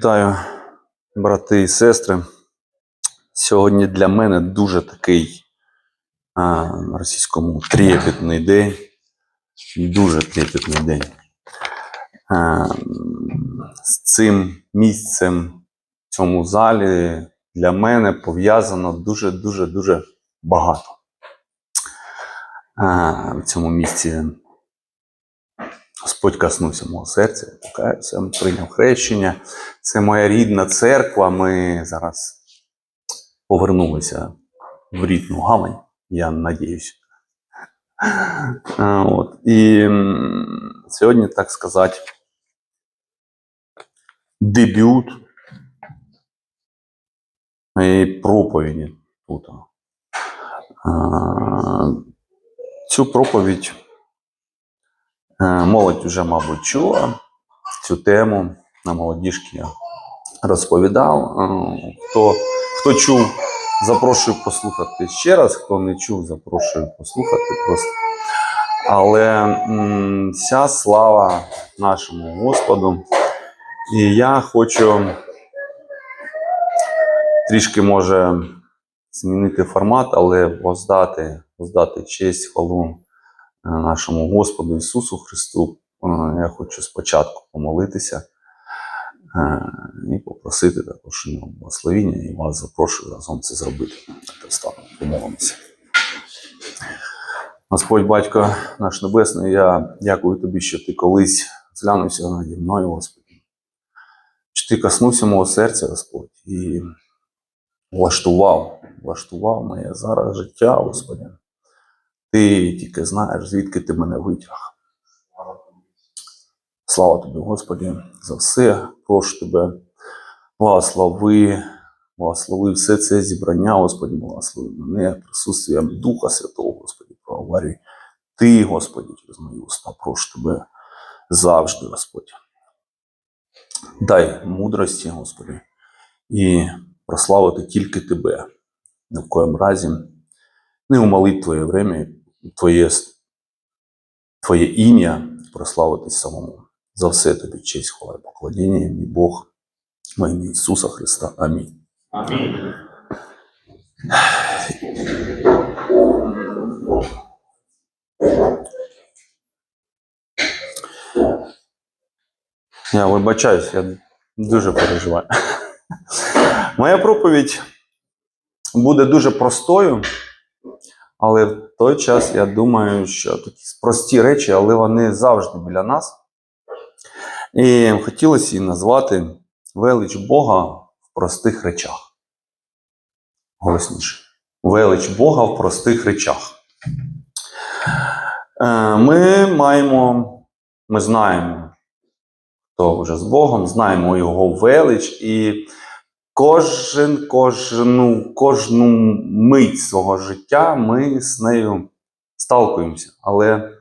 Вітаю, брати і сестри. Сьогодні для мене дуже такий а, російському трепетний день. Дуже трепетний день. А, з цим місцем в цьому залі для мене пов'язано дуже-дуже дуже багато. А, в цьому місці Господь коснувся мого серця, покаюся, прийняв хрещення. Це моя рідна церква. Ми зараз повернулися в рідну гавань, я надіюсь. От. І сьогодні, так сказати, дебют моєї проповіді тут. Цю проповідь Молодь вже, мабуть, чула цю тему на молодіжки я розповідав. Е, Хто, хто чув, запрошую послухати ще раз. Хто не чув, запрошую послухати просто. Але вся слава нашому Господу. І я хочу трішки може змінити формат, але воздати, воздати честь, хвалу е, нашому Господу Ісусу Христу. Е, Я хочу спочатку помолитися е, і попросити також благословіння, і вас запрошую разом це зробити. Помолимося. Господь Батько наш Небесний, я дякую тобі, що ти колись зглянувся наді мною, Господи. Що ти коснувся мого серця, Господь, і влаштував, влаштував моє зараз життя, Господи. Ти тільки знаєш, звідки ти мене витяг. Слава тобі, Господі, за все. Прошу тебе, благослови, благослови все це зібрання, Господі, благослови мене присутствієм Духа Святого, Господі, проговорюй. Ти, Господі, через мої уста, прошу тебе завжди, Господь. Дай мудрості, Господи, і прославити тільки Тебе. Ні в коєм разі не умолить Твоє время, Твоє, Твоє ім'я прославитись самому. За все тобі честь, хвала і покладіння, мій Бог, ім'я Ісуса Христа. Амінь. Амінь. Я вибачаюсь, я дуже переживаю. Моя проповідь буде дуже простою, але в той час я думаю, що такі прості речі, але вони завжди біля нас. І хотілося її назвати велич Бога в простих речах. Голосніше. Велич Бога в простих речах. Е, Ми маємо, ми знаємо, хто вже з Богом, знаємо його велич, і кожен, кожну, кожну мить свого життя ми з нею сталкуємося. Але,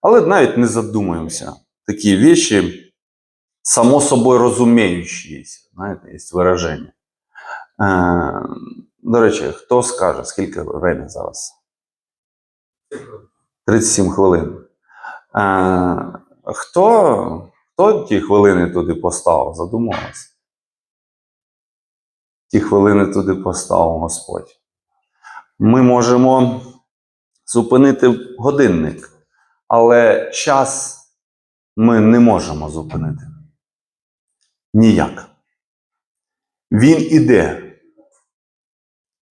але навіть не задумуємося. Такі віші само собою розуміючі, знаєте, є вираження. Е, до речі, хто скаже, скільки время зараз? 37 хвилин. Е, хто, хто ті хвилини туди поставив? Задумався? Ті хвилини туди поставив Господь. Ми можемо зупинити годинник, але час ми не можемо зупинити. Ніяк. Він іде.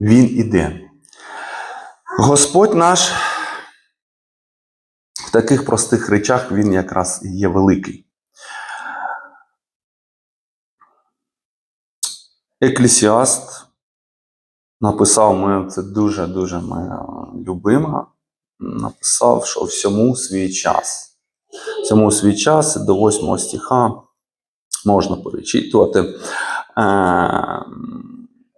Він іде. Господь наш в таких простих речах він якраз і є великий. Еклесіаст написав, ми, це дуже-дуже моя любима, написав, що всьому свій час. Всьому свій час до 8 стиха можна перечитувати. Е,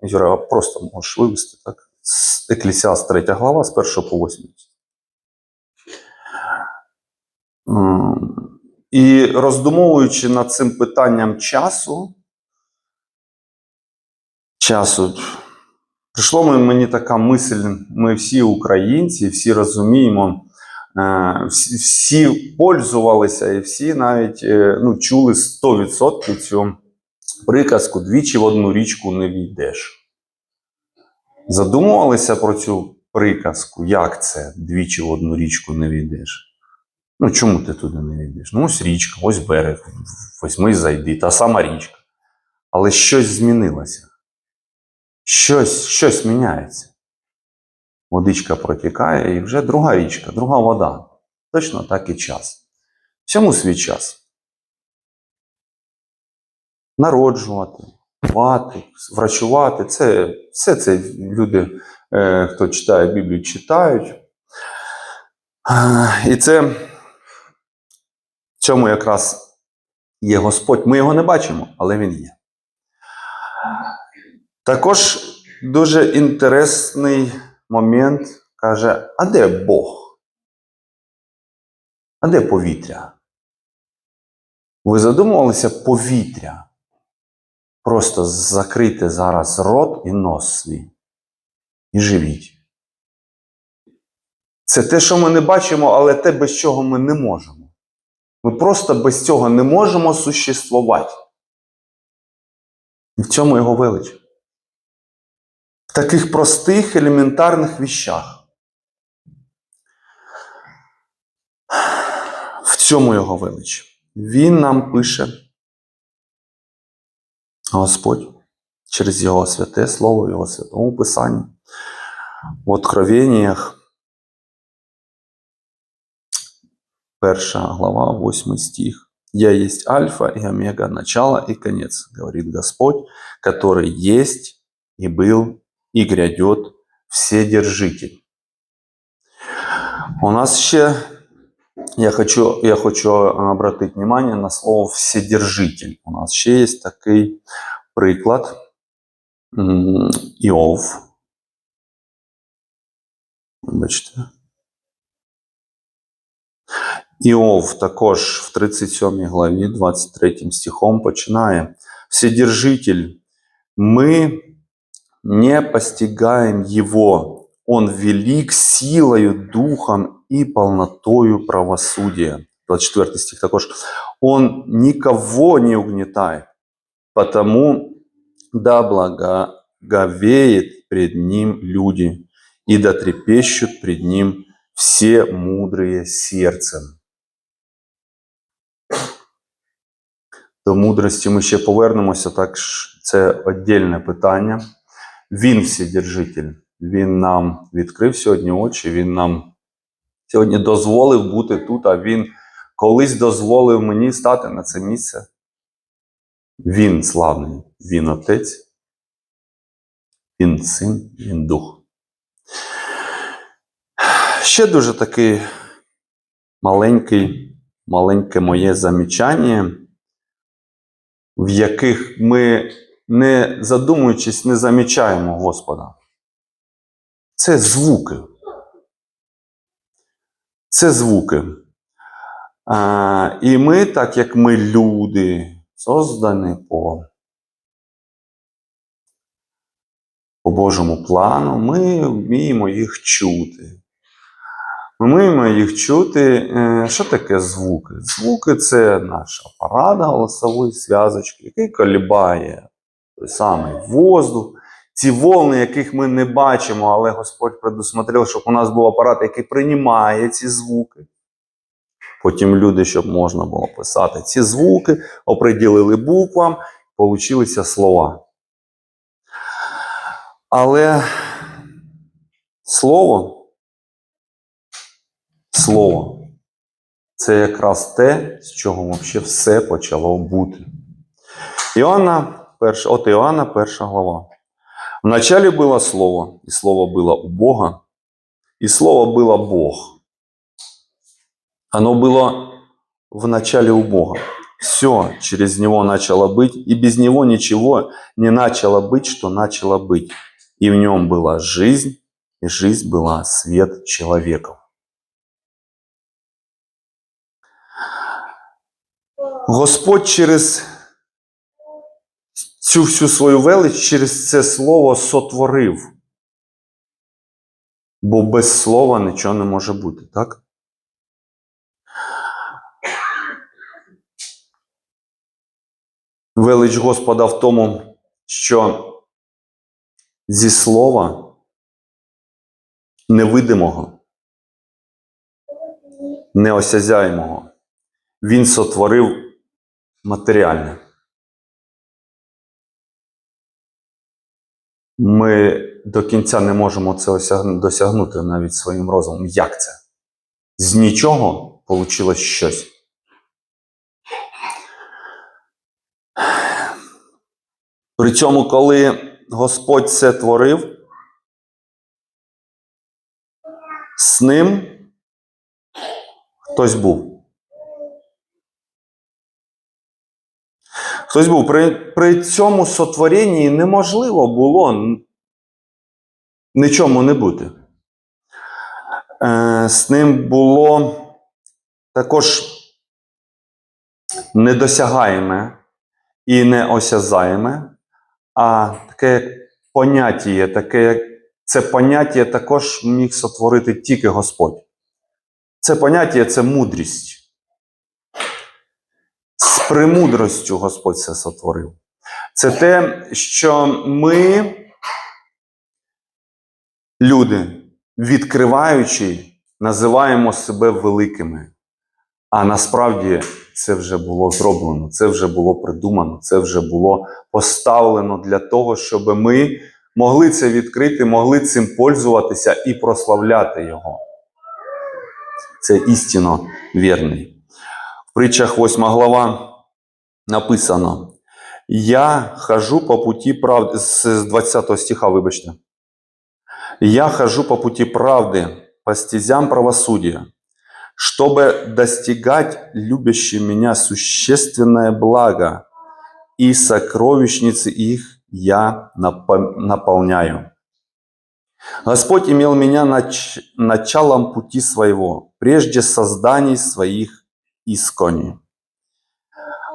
Юра, просто можеш вивести так. З Еклесіаст 3 глава з 1 по 8. І роздумовуючи над цим питанням часу, часу, прийшло мені така мисль, ми всі українці, всі розуміємо, е, всі, пользувалися і всі навіть е, ну, чули 100% цю приказку двічі в одну річку не війдеш. Задумувалися про цю приказку, як це двічі в одну річку не війдеш? Ну, чому ти туди не війдеш? Ну, ось річка, ось берег, возьми й зайди, та сама річка. Але щось змінилося. Щось, щось міняється. Водичка протікає, і вже друга річка, друга вода. Точно так і час. Всьому свій час. Народжувати, вати, врачувати. Це, все це люди, е, хто читає Біблію, читають. А, І це в цьому якраз є Господь. Ми його не бачимо, але Він є. Також дуже інтересний момент каже: а де Бог? А де повітря? Ви задумувалися повітря? Просто закрийте зараз рот і нос свій. І живіть. Це те, що ми не бачимо, але те, без чого ми не можемо. Ми просто без цього не можемо существувати. І в цьому його велич. В таких простих елементарних віщах. В цьому його велич. Він нам пише, Господь, через Його святе Слово, Його святому Писанні, в Откровеннях, перша глава, 8 стих. Я есть Альфа и Омега, начало и конец, говорит Господь, который есть и был и грядет Вседержитель. У нас ще, я хочу, я хочу обратити внимание на слово Вседержитель. У нас ще є такий приклад. М, Іов. Бачите. Іов також в 37 главі, 23 стихом починає. Вседержитель, мы Не постигаем Его. Он велик силою, духом и полнотою правосудия. 24 стих також. Он никого не угнетает, потому да благоговеет пред ним люди, и да трепещут пред ним все мудрые серцем. До мудрості ми ще повернемося, так це віддільне питання. Він вседержитель. Він нам відкрив сьогодні очі, він нам сьогодні дозволив бути тут, а він колись дозволив мені стати на це місце. Він славний, він отець, він син, він дух. Ще дуже такий маленький, маленьке моє замічання, в яких ми, не задумуючись, не замічаємо Господа. Це звуки. Це звуки. А, і ми, так як ми люди, создані по, по Божому плану, ми вміємо їх чути. Ми вміємо їх чути. Е, Що таке звуки? Звуки це наш апарат голосової зв'язочки, який колібає той самий воздух. Ці волни, яких ми не бачимо, але Господь предусмотрел, щоб у нас був апарат, який приймає ці звуки. Потім люди, щоб можна було писати ці звуки, оприділили буквам, получилися слова. Але слово, слово це якраз те, з чого взагалі все почало бути. Іоанна, перша, от Іоанна, перша глава. Вначале было Слово, и Слово было у Бога, и Слово было Бог. Оно было в начале у Бога. Все через Него начало быть, и без Него ничего не начало быть, что начало быть. И в Нем была жизнь, и жизнь была свет человеков. Господь через цю всю свою велич через це слово сотворив. Бо без слова нічого не може бути, так? Велич Господа в тому, що зі слова невидимого, неосязяємого Він сотворив матеріальне. Ми до кінця не можемо це досягнути навіть своїм розумом. Як це? З нічого вийшло щось. При цьому, коли Господь це творив, з ним хтось був. Хтось був. При, при цьому сотворенні неможливо було нічому не бути. Е, з ним було також недосягаєме і неосязаєме, а таке поняття, таке як це поняття також міг сотворити тільки Господь. Це поняття це мудрість. Премудростю Господь це сотворив. Це те, що ми, люди, відкриваючи, називаємо себе великими. А насправді це вже було зроблено, це вже було придумано, це вже було поставлено для того, щоб ми могли це відкрити, могли цим пользуватися і прославляти Його. Це істинно вірний. В притчах 8 глава написано: Я хожу по путі правди, з 20 стиха, вибачте. Я хожу по пути правды, по стезям правосудия, чтобы достигать любящий меня существенное благо, и сокровищницы их я напо- наполняю. Господь имел меня нач- началом пути своего, прежде созданий своих искони.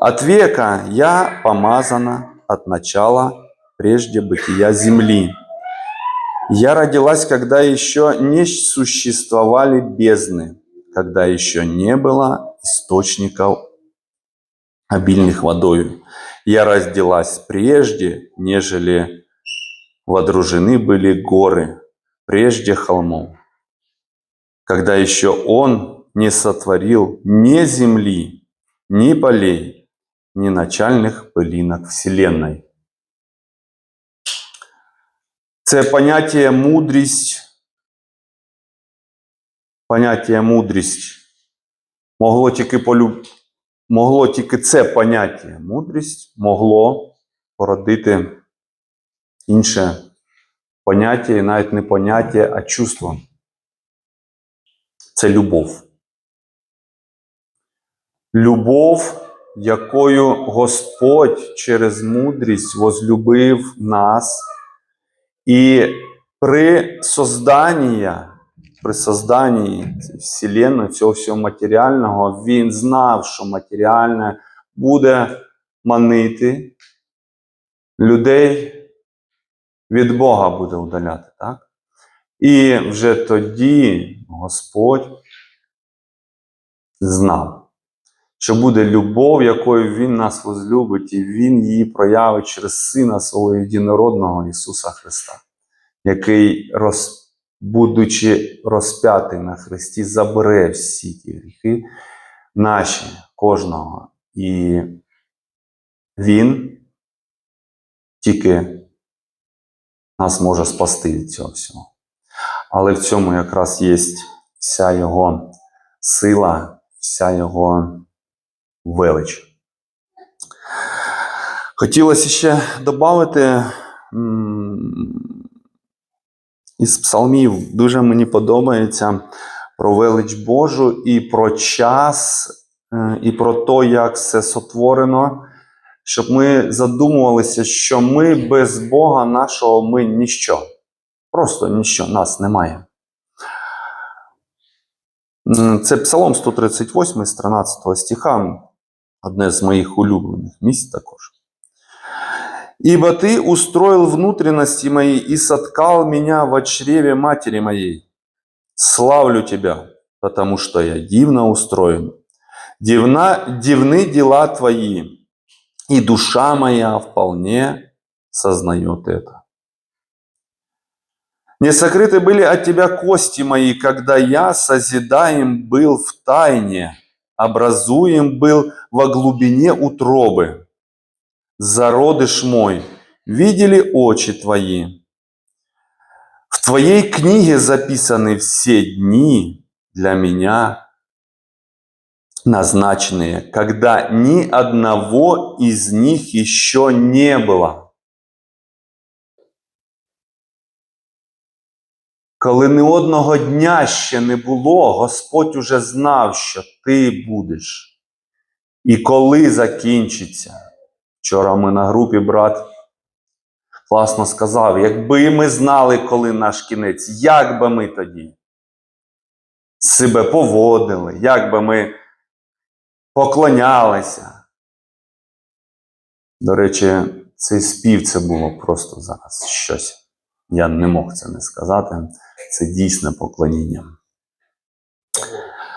От века я помазана от начала, прежде бытия земли. Я родилась, когда еще не существовали бездны, когда еще не было источников обильных водою. Я родилась прежде, нежели водружены были горы, прежде холмов. Когда еще Он не сотворил ни земли, ни полей, ни начальных пылинок вселенной. Це поняття мудрість, поняття мудрість могло тільки полю... могло тільки це поняття мудрість могло породити інше поняття, і навіть не поняття, а чувство. Це любов. Любов, якою Господь через мудрість возлюбив нас. І при созданні, при созданні Вселенної, цього всього матеріального, він знав, що матеріальне буде манити людей від Бога буде удаляти. Так? І вже тоді Господь знав, що буде любов, якою Він нас возлюбить, і Він її проявить через Сина свого єдинородного Ісуса Христа, який, роз, будучи розп'ятий на Христі, забере всі ті гріхи наші, кожного. І Він тільки нас може спасти від цього всього. Але в цьому якраз є вся його сила, вся його велич. Хотілося ще додати із псалмів. Дуже мені подобається про велич Божу і про час, е, і про те, як все сотворено, щоб ми задумувалися, що ми без Бога нашого ми ніщо. Просто ніщо, нас немає. Це Псалом 138 з 13 стиха, одне з моїх улюблених місць також. «Ибо ты устроил внутренности мои и соткал меня в чреве матери моей. Славлю тебя, потому что я дивно устроен. Дивна, дивны дела твои, и душа моя вполне сознает это. Не сокрыты были от тебя кости мои, когда я созидаем был в тайне, образуем был во глубине утробы. Зародыш мой, видели очи твои. В твоей книге записаны все дни для меня назначенные, когда ни одного из них еще не было. Коли ні одного дня ще не було, Господь уже знав, що ти будеш. І коли закінчиться. Вчора ми на групі брат класно сказав, якби ми знали, коли наш кінець, як би ми тоді себе поводили, як би ми поклонялися. До речі, цей спів це було просто зараз щось. Я не мог це не сказати. Це дійсне поклоніння.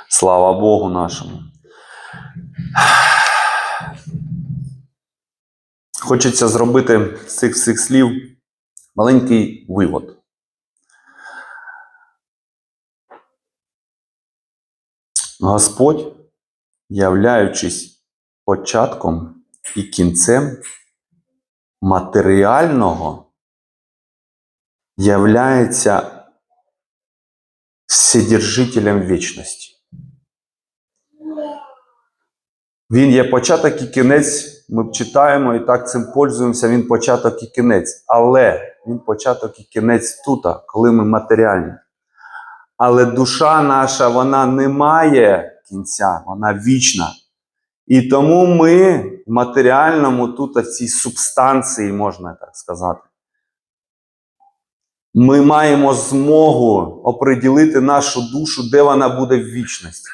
Слава Богу нашому. Хочеться зробити з цих всіх слів маленький вивод. Господь, являючись початком і кінцем матеріального, являється вседержителем вічності. Він є початок і кінець. Ми читаємо і так цим пользуємося. Він початок і кінець. Але він початок і кінець тут, коли ми матеріальні. Але душа наша, вона не має кінця, вона вічна. І тому ми в матеріальному тут, в цій субстанції, можна так сказати. Ми маємо змогу оприділити нашу душу, де вона буде в вічності.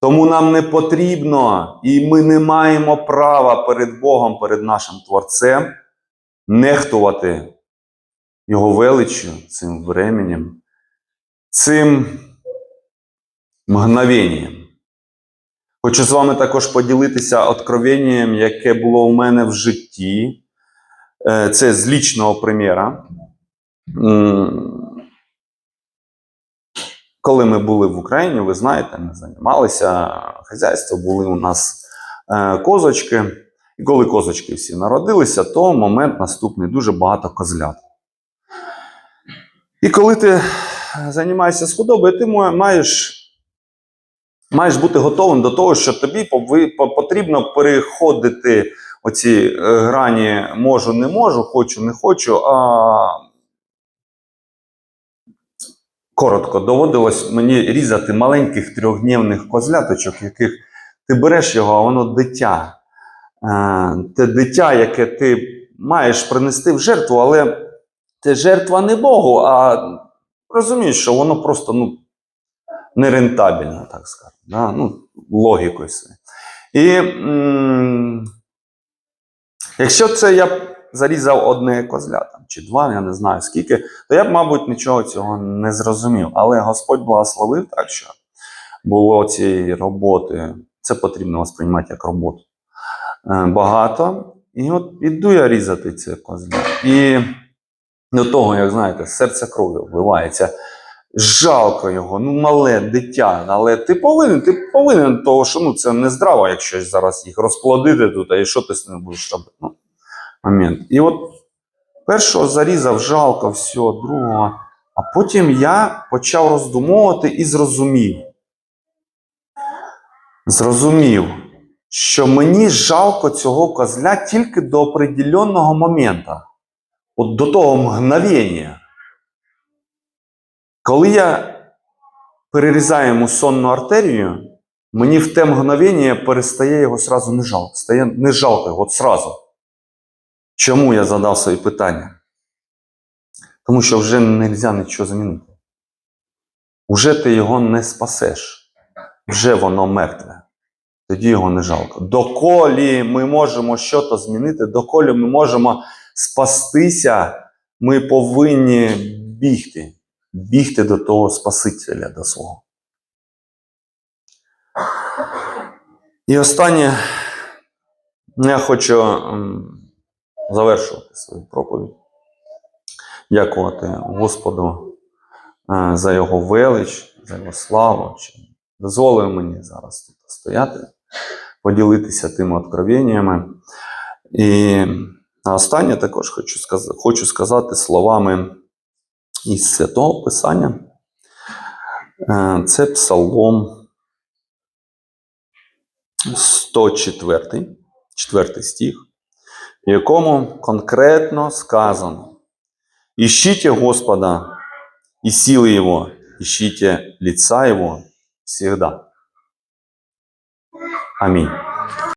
Тому нам не потрібно, і ми не маємо права перед Богом, перед нашим Творцем нехтувати Його величчю, цим временем, цим мгновенням. Хочу з вами також поділитися откровенням, яке було у мене в житті. Е, Це з лічного приміра. М, Коли ми були в Україні, ви знаєте, ми займалися хазяйством, були у нас е, козочки. І коли козочки всі народилися, то момент наступний дуже багато козлят. І коли ти займаєшся з худобою, ти маєш, маєш бути готовим до того, що тобі потрібно переходити оці е, грані можу, не можу, хочу, не хочу. а коротко доводилось мені різати маленьких трьохдневних козляточок, яких ти береш його, а воно дитя. Е, Те дитя, яке ти маєш принести в жертву, але це жертва не Богу, а розумієш, що воно просто ну, нерентабельно, так скажемо. Да? Ну, логікою. І м- якщо це я зарізав одне козля там, чи два, я не знаю скільки, то я б, мабуть, нічого цього не зрозумів. Але Господь благословив так, що було цієї роботи. Це потрібно восприймати як роботу. Е, Багато. І от іду я різати це козля. І до того, як знаєте, серце кров'ю вливається. Жалко його, ну мале дитя, але ти повинен, ти повинен того, що ну, це не здраво, якщо зараз їх розплодити тут, а і що ти з ним будеш робити? Ну, момент. І от першого зарізав жалко, все, другого. А потім я почав роздумовувати і зрозумів. Зрозумів, що мені жалко цього козля тільки до определенного моменту. От до того мгновення. Коли я перерізаю йому сонну артерію, мені в те мгновення перестає його сразу не жалко. Стає не жалко його от сразу. Чому я задав свої питання? Тому що вже не можна нічого змінити. Уже ти його не спасеш. Вже воно мертве. Тоді його не жалко. Доколі ми можемо щось змінити, доколі ми можемо спастися, ми повинні бігти. Бігти до того Спасителя, до свого. І останнє Я хочу завершувати свою проповідь. Дякувати Господу е, за його велич, за його славу, дозволив мені зараз тут стояти, поділитися тими откровеннями. І на останнє також хочу сказати, хочу сказати словами із Святого Писання. Е, Це Псалом 104, 4 стих, в якому конкретно сказано: Ищите Господа и силы Его, ищите лица Его всегда. Аминь.